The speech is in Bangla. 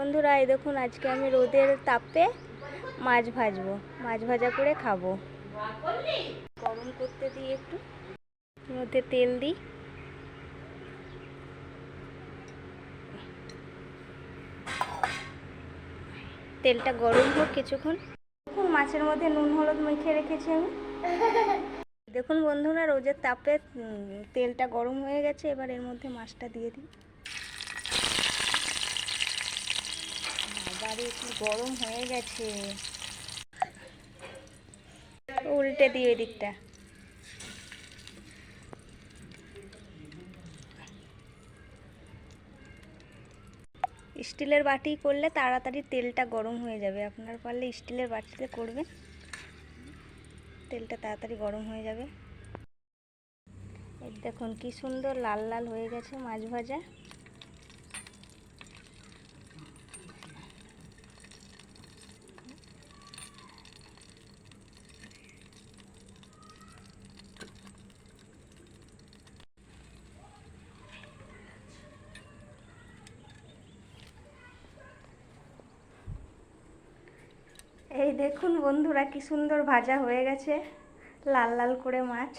বন্ধুরা, এই দেখুন, আজকে আমি রোদের তাপে মাছ ভাজবো। মাছ ভাজা করে খাব। গরম করতে দিই একটু মধ্যে তেল দিই। তেলটা গরম হোক কিছুক্ষণ। দেখুন, মাছের মধ্যে নুন, হলুদ মেখে রেখেছি আমি। দেখুন বন্ধুরা, রোদের তাপে তেলটা গরম হয়ে গেছে, এবার এর মধ্যে মাছটা দিয়ে দিই। বাবারে কি গরম হয়ে গেছে। উল্টে দিয়ে দিকটা স্টিলের বাটি করলে তাড়াতাড়ি তেলটা গরম হয়ে যাবে। আপনার পারলে স্টিলের বাটিতে করবেন। তেলটা তাড়াতাড়ি গরম হয়ে যাবে। দেখুন কি সুন্দর লাল লাল হয়ে গেছে মাছ ভাজা। এই দেখুন বন্ধুরা কি সুন্দর ভাজা হয়ে গেছে। লাল লাল করে মাছ।